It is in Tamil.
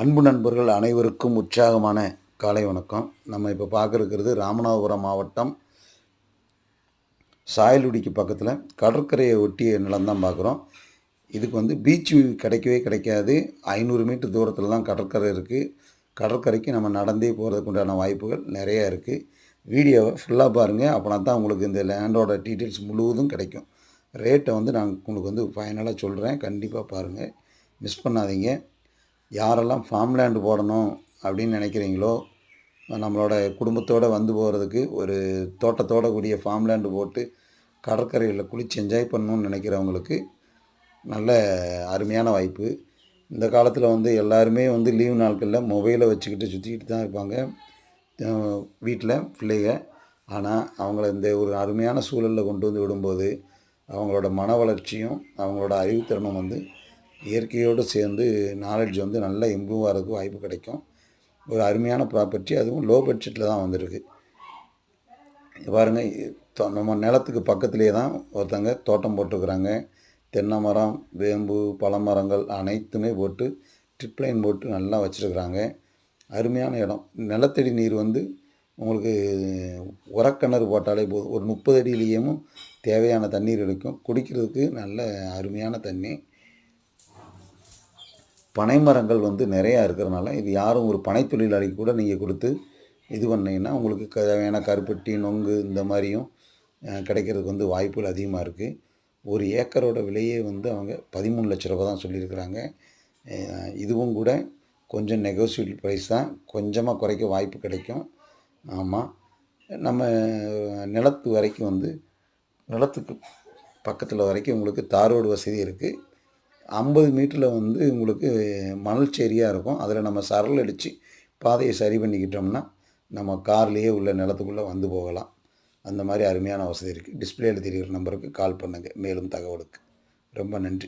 அன்பு நண்பர்கள் அனைவருக்கும் உற்சாகமான காலை வணக்கம். நம்ம இப்போ பார்க்குறது ராமநாதபுரம் மாவட்டம் சாயலுடிக்கு பக்கத்தில் கடற்கரையை ஒட்டிய நிலம் தான் பார்க்குறோம். இதுக்கு வந்து பீச் கிடைக்கவே கிடைக்காது. ஐநூறு மீட்டர் தூரத்தில் தான் கடற்கரை இருக்குது கடற்கரைக்கு நம்ம நடந்தே போகிறதுக்கு உண்டான வாய்ப்புகள் நிறையா இருக்குது வீடியோவை ஃபுல்லாக பாருங்கள் அப்போனா தான் உங்களுக்கு இந்த லேண்டோட டீட்டெயில்ஸ் முழுவதும் கிடைக்கும். ரேட்டை வந்து நான் உங்களுக்கு வந்து ஃபைனலாக சொல்கிறேன் கண்டிப்பாக பாருங்கள் மிஸ் பண்ணாதீங்க. யாரெல்லாம் ஃபார்ம் லேண்டு போடணும் அப்படின்னு நினைக்கிறீங்களோ நம்மளோட குடும்பத்தோடு வந்து போகிறதுக்கு ஒரு தோட்டத்தோட கூடிய ஃபார்ம் லேண்டு போட்டு கடற்கரையில் குளித்து என்ஜாய் பண்ணணும்னு நினைக்கிறவங்களுக்கு நல்ல அருமையான வாய்ப்பு. இந்த காலத்தில் வந்து எல்லாருமே வந்து லீவு நாட்களில் மொபைலை வச்சுக்கிட்டு சுற்றிக்கிட்டு தான் இருப்பாங்க. வீட்டில் பிள்ளைங்க ஆனால் அவங்கள இந்த ஒரு அருமையான சூழலில் கொண்டு வந்து விடும்போது அவங்களோட மன வளர்ச்சியும் அவங்களோட அறிவுத்திறனும் வந்து இயற்கையோடு சேர்ந்து நாலேஜ் வந்து நல்லா இம்ப்ரூவ் ஆகிறதுக்கு வாய்ப்பு கிடைக்கும். ஒரு அருமையான ப்ராப்பர்ட்டி அதுவும் லோ பட்ஜெட்டில் தான் வந்திருக்கு. பாருங்கள் நம்ம நிலத்துக்கு பக்கத்துலேயே தான் ஒருத்தங்க தோட்டம் போட்டிருக்கிறாங்க. தென்னை மரம் வேம்பு பழமரங்கள் அனைத்துமே போட்டு ட்ரிப்ளைன் போட்டு நல்லா வச்சுருக்குறாங்க. அருமையான இடம். நிலத்தடி நீர் வந்து உங்களுக்கு உரக்கிணறு போட்டாலே போதும். ஒரு முப்பது அடியிலேயும் தேவையான தண்ணீர் கிடைக்கும் குடிக்கிறதுக்கு நல்ல அருமையான தண்ணி. பனை மரங்கள் வந்து நிறையா இருக்கிறனால இது யாரும் ஒரு பனை தொழிலாளிக்கு கூட நீங்கள் கொடுத்து இது பண்ணீங்கன்னா உங்களுக்கு தேவையான கருப்பட்டி நொங்கு இந்த மாதிரியும் கிடைக்கிறதுக்கு வந்து வாய்ப்புகள் அதிகமாக இருக்குது ஒரு ஏக்கரோட விலையே வந்து அவங்க பதிமூணு லட்ச ரூபா தான் சொல்லியிருக்கிறாங்க. இதுவும் கூட கொஞ்சம் நெகோசியபிள் ப்ரைஸ் தான். கொஞ்சமாக குறைக்க வாய்ப்பு கிடைக்கும். ஆமாம் நம்ம நிலத்து வரைக்கும் வந்து நிலத்துக்கு பக்கத்தில் வரைக்கும் உங்களுக்கு தார் ரோடு வசதி இருக்குது ஐம்பது மீட்டரில் வந்து உங்களுக்கு மணல் சேரியாக இருக்கும். அதில் நம்ம சரல் அடித்து பாதையை சரி பண்ணிக்கிட்டோம்னா நம்ம கார்லேயே உள்ள நிலத்துக்குள்ளே வந்து போகலாம். அந்த மாதிரி அருமையான வசதி இருக்குது டிஸ்பிளேயில் தெரிகிற நம்பருக்கு கால் பண்ணுங்கள் மேலும் தகவலுக்கு ரொம்ப நன்றி.